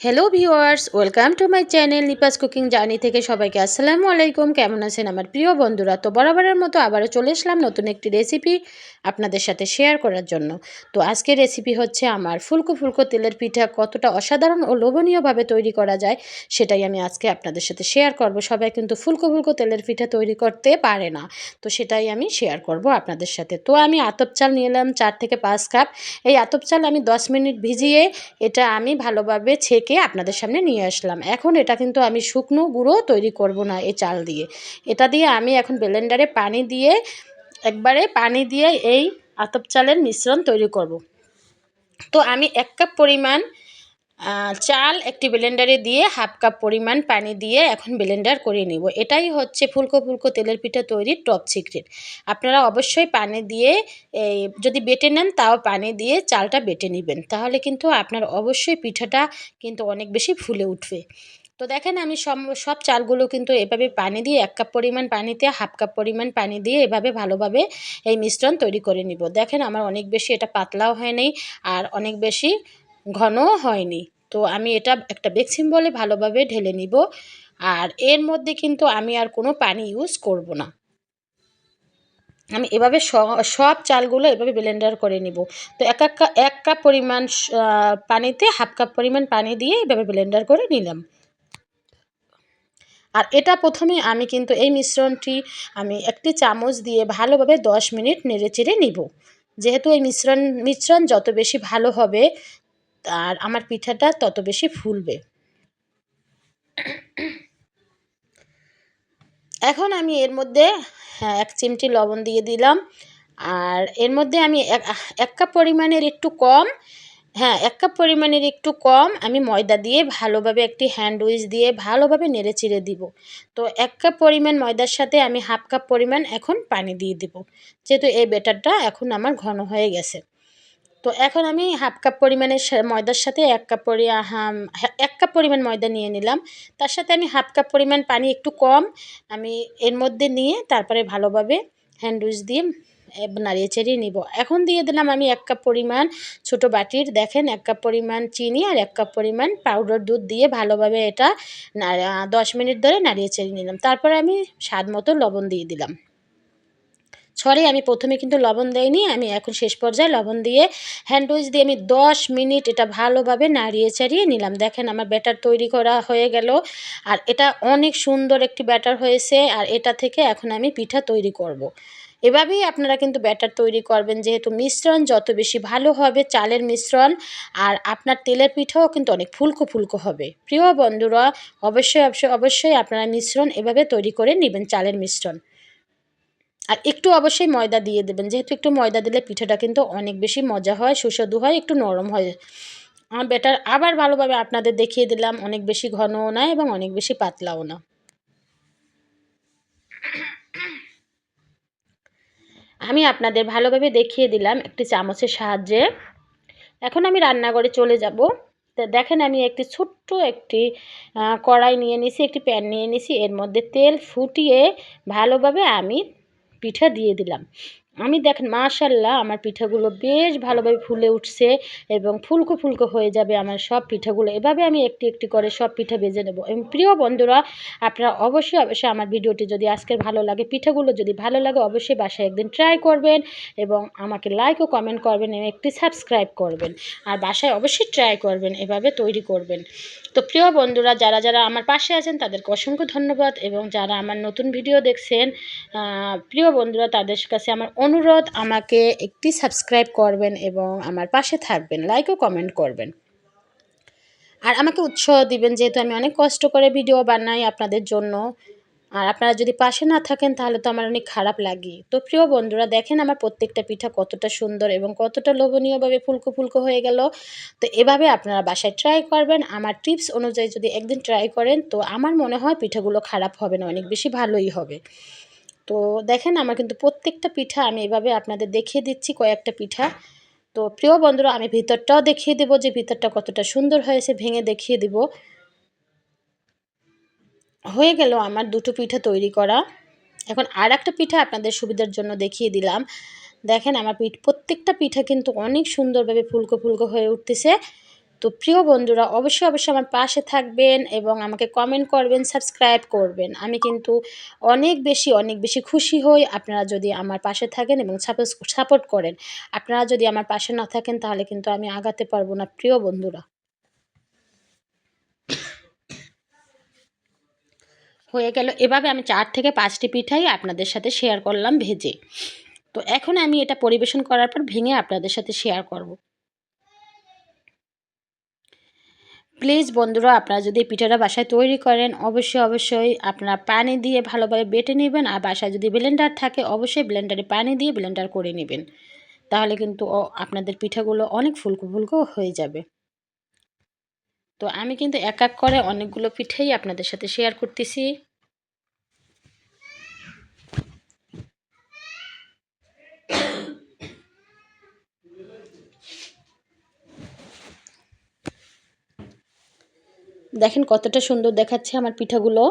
Hello viewers welcome to my channel Nipa's cooking journey থেকে সবাইকে আসসালামু আলাইকুম। কেমন আছেন আমার প্রিয় বন্ধুরা? তো বরাবরের মতো আবারও চলে এসলাম নতুন একটি রেসিপি আপনাদের সাথে শেয়ার করার জন্য। তো আজকের রেসিপি হচ্ছে আমার ফুলকো ফুলকো তেলের পিঠা কতটা অসাধারণ ও লোভনীয়ভাবে তৈরি করা যায় সেটাই আমি আজকে আপনাদের সাথে শেয়ার করব। সবাই কিন্তু ফুলকো ফুলকো তেলের পিঠা তৈরি করতে পারে না, তো সেটাই আমি শেয়ার করব আপনাদের সাথে। তো আমি আতপ চাল নিয়ে এলাম চার থেকে পাঁচ কাপ। এই আতপ চাল আমি দশ মিনিট ভিজিয়ে এটা আমি ভালোভাবে ছেঁকে আপনাদের সামনে নিয়ে আসলাম। এখন এটা কিন্তু আমি শুকনো গুঁড়ো তৈরি করব না এই চাল দিয়ে। এটা দিয়ে আমি এখন ব্লেন্ডারে পানি দিয়ে, একবারে পানি দিয়ে এই আতপ চালের মিশ্রণ তৈরি করব। তো আমি এক কাপ পরিমাণ চাল একটি ব্লেন্ডারে দিয়ে হাফ কাপ পরিমাণ পানি দিয়ে এখন ব্লেন্ডার করে নেব। এটাই হচ্ছে ফুলকো ফুলকো তেলের পিঠা তৈরির টপ সিক্রেট আপনারা অবশ্যই পানি দিয়ে যদি বেটে নেন তাও পানি দিয়ে চালটা বেটে নেবেন। তাহলে কিন্তু আপনার অবশ্যই পিঠাটা কিন্তু অনেক বেশি ফুলে উঠবে। তো দেখেন আমি সব সব চালগুলো কিন্তু এভাবে পানি দিয়ে, এক কাপ পরিমাণ পানিতে, হাফ কাপ পরিমাণ পানি দিয়ে এভাবে ভালোভাবে এই মিশ্রণ তৈরি করে নিব। দেখেন আমার অনেক বেশি এটা পাতলাও হয়নি আর অনেক বেশি ঘনও হয়নি তো আমি এটা একটা বেক্সিম বলে ভালোভাবে ঢেলে নিব। আর এর মধ্যে কিন্তু আমি আর কোনো পানি ইউজ করব না। আমি এভাবে সব চালগুলো এভাবে ব্লেন্ডার করে নিব। তো এক এক এক কাপ পরিমাণ পানিতে হাফ কাপ পরিমাণ পানি দিয়ে এভাবে ব্লেন্ডার করে নিলাম। আর এটা প্রথমে আমি কিন্তু এই মিশ্রণটি আমি একটি চামচ দিয়ে ভালোভাবে দশ মিনিট নেড়ে চেড়ে নিব। যেহেতু এই মিশ্রণ মিশ্রণ যত বেশি ভালো হবে আর আমার পিঠাটা তত বেশি ফুলবে। এখন আমি এর মধ্যে হ্যাঁ এক চিমটি লবণ দিয়ে দিলাম। আর এর মধ্যে আমি এক কাপ পরিমাণের একটু কম হ্যাঁ এক কাপ পরিমাণের একটু কম আমি ময়দা দিয়ে ভালোভাবে একটি হ্যান্ড উইচ দিয়ে ভালোভাবে নেড়ে চিড়ে দিব। তো এক কাপ পরিমাণ ময়দার সাথে আমি হাফ কাপ পরিমাণ এখন পানি দিয়ে দিব। যেহেতু এই বেটারটা এখন আমার ঘন হয়ে গেছে। তো এখন আমি হাফ কাপ পরিমাণের ময়দার সাথে এক কাপ পরি এক কাপ পরিমাণ ময়দা নিয়ে নিলাম। তার সাথে আমি হাফ কাপ পরিমাণ পানি একটু কম, আমি এর মধ্যে নিয়ে তারপরে ভালোভাবে হ্যান্ড উইচ দিয়ে নাড়িয়ে চেড়িয়ে নিব। এখন দিয়ে দিলাম আমি এক কাপ পরিমাণ ছোট বাটির, দেখেন, এক কাপ পরিমাণ চিনি আর এক কাপ পরিমাণ পাউডার দুধ দিয়ে ভালোভাবে এটা দশ মিনিট ধরে নাড়িয়ে চেড়িয়ে নিলাম। তারপরে আমি স্বাদ মতো লবণ দিয়ে দিলাম। সরি, আমি প্রথমে কিন্তু লবণ দেয়নি আমি এখন শেষ পর্যায়ে লবণ দিয়ে হ্যান্ড উইচ দিয়ে আমি দশ মিনিট এটা ভালোভাবে নাড়িয়ে চাড়িয়ে নিলাম। দেখেন আমার ব্যাটার তৈরি করা হয়ে গেল, আর এটা অনেক সুন্দর একটি ব্যাটার হয়েছে, আর এটা থেকে এখন আমি পিঠা তৈরি করব। এভাবেই আপনারা কিন্তু ব্যাটার তৈরি করবেন, যেহেতু মিশ্রণ যত বেশি ভালো হবে চালের মিশ্রণ, আর আপনার তেলের পিঠাও কিন্তু অনেক ফুলকো ফুলকো হবে। প্রিয় বন্ধুরা, অবশ্যই অবশ্যই অবশ্যই আপনারা মিশ্রণ এভাবে তৈরি করে নেবেন চালের মিশ্রণ। আর একটু অবশ্যই ময়দা দিয়ে দেবেন। যেহেতু একটু ময়দা দিলে পিঠাটা কিন্তু অনেক বেশি মজা হয়, সুস্বাদু হয়, একটু নরম হয়। আমার বেটার আবার ভালোভাবে আপনাদের দেখিয়ে দিলাম, অনেক বেশি ঘনও না এবং অনেক বেশি পাতলাও না। আমি আপনাদের ভালোভাবে দেখিয়ে দিলাম একটি চামচের সাহায্যে। এখন আমি রান্নাঘরে চলে যাব। তো দেখেন আমি একটি ছোট্ট একটি কড়াই নিয়ে নিছি, একটি প্যান নিয়ে নিছি। এর মধ্যে তেল ফুটিয়ে ভালোভাবে আমি পিঠা দিয়ে দিলাম। আমি দেখেন মাশাল্লাহ আমার পিঠাগুলো বেশ ভালোভাবে ফুলে উঠছে এবং ফুলকো ফুলকো হয়ে যাবে আমার সব পিঠাগুলো। এভাবে আমি একটি একটি করে সব পিঠা বেজে নেব। এবং প্রিয় বন্ধুরা, আপনারা অবশ্যই অবশ্যই আমার ভিডিওটি যদি আজকের ভালো লাগে, পিঠাগুলো যদি ভালো লাগে, অবশ্যই বাসায় একদিন ট্রাই করবেন এবং আমাকে লাইক ও কমেন্ট করবেন এবং একটি সাবস্ক্রাইব করবেন। আর বাসায় অবশ্যই ট্রাই করবেন, এভাবে তৈরি করবেন। তো প্রিয় বন্ধুরা, যারা যারা আমার পাশে আছেন, তাদেরকে অসংখ্য ধন্যবাদ এবং যারা আমার নতুন ভিডিও দেখছেন প্রিয় বন্ধুরা, তাদের কাছে আমার অনুরোধ, আমাকে একটি সাবস্ক্রাইব করবেন এবং আমার পাশে থাকবেন লাইক ও কমেন্ট করবেন। আর আমাকে উৎসাহ দিবেন, যেহেতু আমি অনেক কষ্ট করে ভিডিও বানাই আপনাদের জন্য। আর আপনারা যদি পাশে না থাকেন, তাহলে তো আমার অনেক খারাপ লাগে। তো প্রিয় বন্ধুরা, দেখেন আমার প্রত্যেকটা পিঠা কতটা সুন্দর এবং কতটা লোভনীয়ভাবে ফুলকো ফুলকো হয়ে গেল। তো এভাবে আপনারা বাসায় ট্রাই করবেন। আমার টিপস অনুযায়ী যদি একদিন ট্রাই করেন, তো আমার মনে হয় পিঠাগুলো খারাপ হবে না, অনেক বেশি ভালোই হবে। তো দেখেন, আমার কিন্তু প্রত্যেকটা পিঠা আমি এভাবে আপনাদের দেখিয়ে দিচ্ছি, কয়েকটা পিঠা। তো প্রিয় বন্ধুরা, আমি ভিতরটাও দেখিয়ে দেবো যে ভিতরটা কতটা সুন্দর হয়েছে, ভেঙে দেখিয়ে দিব। হয়ে গেল আমার দুটো পিঠা তৈরি করা। এখন আর একটা পিঠা আপনাদের সুবিধার জন্য দেখিয়ে দিলাম। দেখেন, আমার পিঠ, প্রত্যেকটা পিঠা কিন্তু অনেক সুন্দরভাবে ফুলকো ফুলকো হয়ে উঠতেছে। তো প্রিয় বন্ধুরা, অবশ্যই অবশ্যই আমার পাশে থাকবেন এবং আমাকে কমেন্ট করবেন সাবস্ক্রাইব করবেন। আমি কিন্তু অনেক বেশি অনেক বেশি খুশি হই। আপনারা যদি আমার পাশে থাকেন এবং সাপোর্ট করেন। আপনারা যদি আমার পাশে না থাকেন, তাহলে কিন্তু আমি আগাতে পারব না, প্রিয় বন্ধুরা। হয়ে গেল। এভাবে আমি চার থেকে পাঁচটি পিঠাই আপনাদের সাথে শেয়ার করলাম ভেজে। তো এখন আমি এটা পরিবেশন করার পর ভেঙে আপনাদের সাথে শেয়ার করব। প্লিজ বন্ধুরা, আপনারা যদি পিঠাটা বাসায় তৈরি করেন, অবশ্যই অবশ্যই আপনারা পানি দিয়ে ভালোভাবে বেটে নেবেন আর বাসায় যদি ব্লেন্ডার থাকে, অবশ্যই ব্লেন্ডারে পানি দিয়ে ব্লেন্ডার করে নেবেন। তাহলে কিন্তু আপনাদের পিঠাগুলো অনেক ফুলকো ফুলকো হয়ে যাবে। তো আমি কিন্তু এক এক করে অনেকগুলো পিঠেই আপনাদের সাথে শেয়ার করতেছি। দেখেন কতটা সুন্দর দেখাচ্ছে আমার পিঠাগুলো।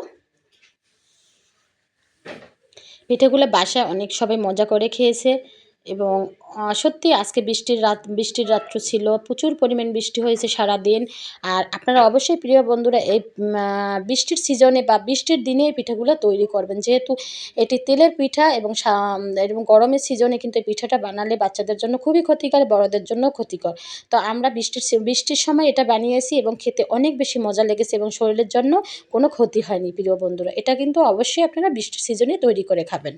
পিঠাগুলো বাসায় অনেক সবাই মজা করে খেয়েছে। এবং সত্যি আজকে বৃষ্টির রাত, বৃষ্টির রাত্র ছিল, প্রচুর পরিমাণ বৃষ্টি হয়েছে সারা দিন আর আপনারা অবশ্যই প্রিয় বন্ধুরা এই বৃষ্টির সিজনে বা বৃষ্টির দিনে এই পিঠাগুলো তৈরি করবেন। যেহেতু এটি তেলের পিঠা এবং এবং গরমের সিজনে কিন্তু এই পিঠাটা বানালে বাচ্চাদের জন্য খুবই ক্ষতিকর, বড়দের জন্য ক্ষতিকর। তো আমরা বৃষ্টির বৃষ্টির সময় এটা বানিয়েছি এবং খেতে অনেক বেশি মজা লেগেছে এবং শরীরের জন্য কোনো ক্ষতি হয়নি, প্রিয় বন্ধুরা। এটা কিন্তু অবশ্যই আপনারা বৃষ্টির সিজনে তৈরি করে খাবেন।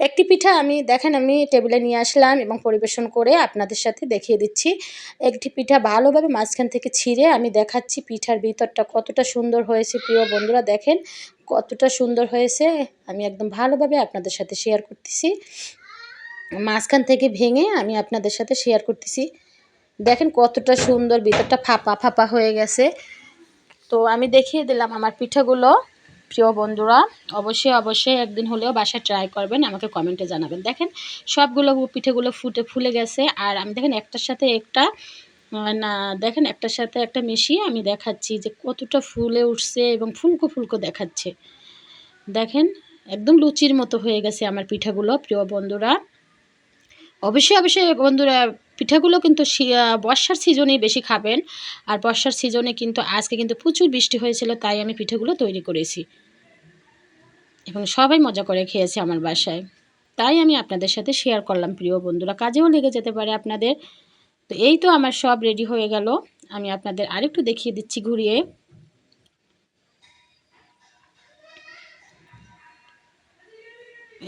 একটি পিঠা আমি, দেখেন আমি টেবিলে নিয়ে আসলাম এবং পরিবেশন করে আপনাদের সাথে দেখিয়ে দিচ্ছি। একটি পিঠা ভালোভাবে মাঝখান থেকে ছিঁড়ে আমি দেখাচ্ছি পিঠার ভিতরটা কতটা সুন্দর হয়েছে, প্রিয় বন্ধুরা দেখেন কতটা সুন্দর হয়েছে। আমি একদম ভালোভাবে আপনাদের সাথে শেয়ার করতেছি। মাঝখান থেকে ভেঙে আমি আপনাদের সাথে শেয়ার করতেছি। দেখেন কতটা সুন্দর ভিতরটা ফাঁপা ফাঁপা হয়ে গেছে। তো আমি দেখিয়ে দিলাম আমার পিঠাগুলো। প্রিয় বন্ধুরা, অবশ্যই অবশ্যই একদিন হলেও বাসায় ট্রাই করবেন, আমাকে কমেন্টে জানাবেন। দেখেন, সবগুলো পিঠেগুলো ফুটে, ফুলে গেছে, আর আমি দেখেন একটার সাথে একটা না, দেখেন একটার সাথে একটা মিশিয়ে আমি দেখাচ্ছি যে কতটা ফুলে উঠছে এবং ফুলকো ফুলকো দেখাচ্ছে। দেখেন, একদম লুচির মতো হয়ে গেছে আমার পিঠাগুলো, প্রিয় বন্ধুরা। অবশ্যই অবশ্যই বন্ধুরা পিঠাগুলো কিন্তু বর্ষার সিজনেই বেশি খাবেন। আর বর্ষার সিজনে কিন্তু আজকে কিন্তু প্রচুর বৃষ্টি হয়েছিল, তাই আমি পিঠাগুলো তৈরি করেছি। এবং সবাই মজা করে খেয়েছে আমার বাসায়। তাই আমি আপনাদের সাথে শেয়ার করলাম, প্রিয় বন্ধুরা। কাজেও লেগে যেতে পারে আপনাদের। তো এই তো আমার সব রেডি হয়ে গেল। আমি আপনাদের আরেকটু দেখিয়ে দিচ্ছি ঘুরিয়ে।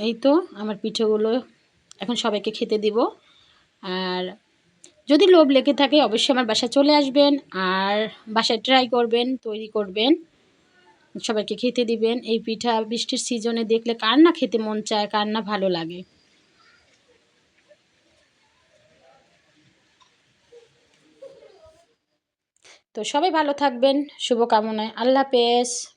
এই তো আমার পিঠেগুলো, এখন সবাইকে খেতে দিব। আর যদি লোভ লেগে থাকে অবশ্যই আমার বাসায় চলে আসবেন আর বাসায় ট্রাই করবেন, তৈরি করবেন, সবাইকে খেতে দিবেন। এই পিঠা বৃষ্টির সিজনে দেখলে কার না খেতে মন চায়, কার না ভালো লাগে। তো সবাই ভালো থাকবেন, শুভকামনায়। আল্লাহ হাফেজ।